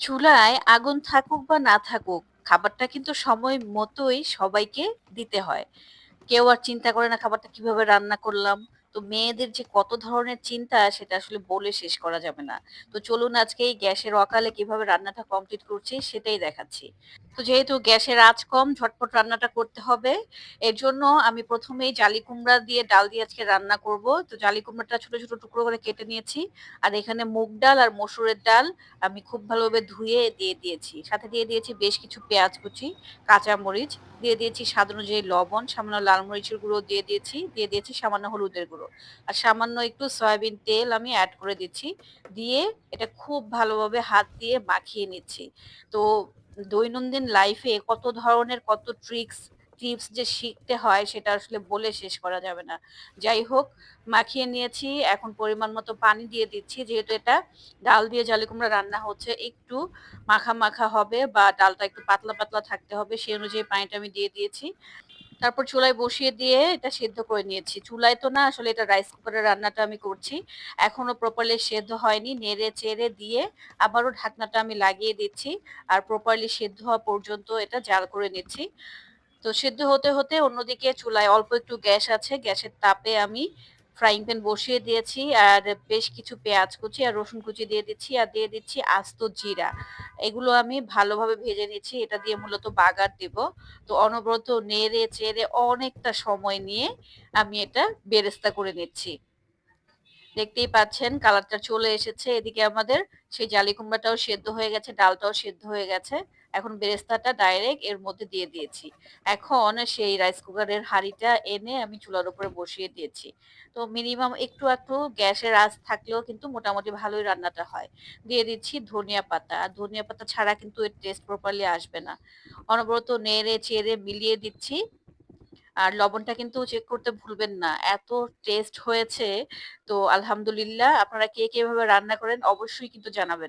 চুলায় আগুন থাকুক বা না থাকুক, খাবারটা কিন্তু সময় মতোই সবাইকে দিতে হয়। কেউ আর চিন্তা করে না খাবারটা কীভাবে রান্না করলাম। তো মেয়েদের যে কত ধরনের চিন্তা সেটা আসলে বলে শেষ করা যাবে না। তো চলুন আজকে এই গ্যাসের অকালে কীভাবে রান্নাটা কমপ্লিট করছি সেটাই দেখাচ্ছি। তো যেহেতু গ্যাসের আঁচ কম ঝটপট রান্নাটা করতে হবে। এর জন্য আমি ১ম এই জালি কুমড়া দিয়ে ডাল দিয়ে আজকে রান্না করব। তো জালি কুমড়াটা ছোট, ছোট টুকরো করে কেটে নিয়েছি। আর এখানে মুগ ডাল আর মসুরের ডাল আমি খুব ভালোভাবে ধুয়ে দিয়ে দিয়েছি। সাথে দিয়ে দিয়েছি বেশ কিছু পেঁয়াজ কুচি, কাঁচামরিচ, দিয়ে দিয়েছি স্বাদ অনুযায়ী লবণ, সামান্য লাল মরিচের গুঁড়ো দিয়ে দিয়েছি, দিয়ে দিয়েছি সামান্য হলুদের গুঁড়ো। আর সামান্য একটু সয়াবিন তেল আমি অ্যাড করে দিচ্ছি। দিয়ে এটা খুব ভালোভাবে হাত দিয়ে মাখিয়ে নিচ্ছি। তো দৈনন্দিন লাইফে কত ধরনের কত ট্রিক্স টিপস যে শিখতে হয় সেটা আসলে বলে শেষ করা যাবে না। যাই হোক মাখিয়ে নিয়েছি। এখন পরিমাণ মতো পানি দিয়ে দিচ্ছি। যেহেতু এটা ডাল দিয়ে জালি কুমড়া রান্না হচ্ছে একটু মাখা, মাখা হবে বা ডালটা একটু পাতলা, পাতলা থাকতে হবে সেই অনুযায়ী পানিটা আমি দিয়ে দিয়েছি। তারপর চুলায় বসিয়ে দিয়ে এটা সেদ্ধ করে নিয়েছি। চুলায় তো না আসলে এটা রাইস কুকারের রান্নাটা আমি করছি। এখনও প্রপারলি সেদ্ধ হয়নি। নেড়ে চেড়ে দিয়ে আবারও ঢাকনাটা আমি লাগিয়ে দিচ্ছি। আর প্রপারলি সেদ্ধ হওয়া পর্যন্ত এটা জাল করে নিচ্ছি। তো সেদ্ধ হতে, হতে অন্যদিকে চুলায় অল্প একটু গ্যাস আছে। গ্যাসের তাপে আমি ফ্রাইং প্যান বসিয়ে দিয়েছি আর বেশ কিছু পেঁয়াজ কুচি আর রসুন কুচি দিয়ে দিচ্ছি আর দিয়ে দিচ্ছি আস্ত জিরা। এগুলো আমি ভালোভাবে ভেজে নিচ্ছি। এটা দিয়ে মূলত বাগার দিব। তো অনবরত নেড়ে চেড়ে অনেকটা সময় নিয়ে আমি এটা বেরেস্তা করে নিচ্ছি। দেখতেই পাচ্ছেন কালারটা চলে এসেছে। এদিকে আমাদের সেই জালি কুমড়াটাও সেদ্ধ হয়ে গেছে, ডালটাও সেদ্ধ হয়ে গেছে। এখন বেরেস্তাটা ডাইরেক্ট এর মধ্যে দিয়ে দিয়েছি। এখন সেই রাইস কুকারের হাঁড়িটা এনে আমি চুলার উপরে বসিয়ে দিয়েছি। তো মিনিমাম একটু, একটু গ্যাসের আঁচ থাকলেও কিন্তু মোটামুটি ভালোই রান্নাটা হয়। দিয়ে দিচ্ছি ধনিয়া পাতা। আর ধনিয়া পাতা ছাড়া কিন্তু এর টেস্ট প্রপারলি আসবে না। অনবরত নেড়ে চেড়ে মিলিয়ে দিচ্ছি। আর লবণটা কিন্তু চেক করতে ভুলবেন না। এত টেস্ট হয়েছে তো আলহামদুলিল্লাহ। আপনারা কে, কে এভাবে রান্না করেন অবশ্যই কিন্তু জানাবেন।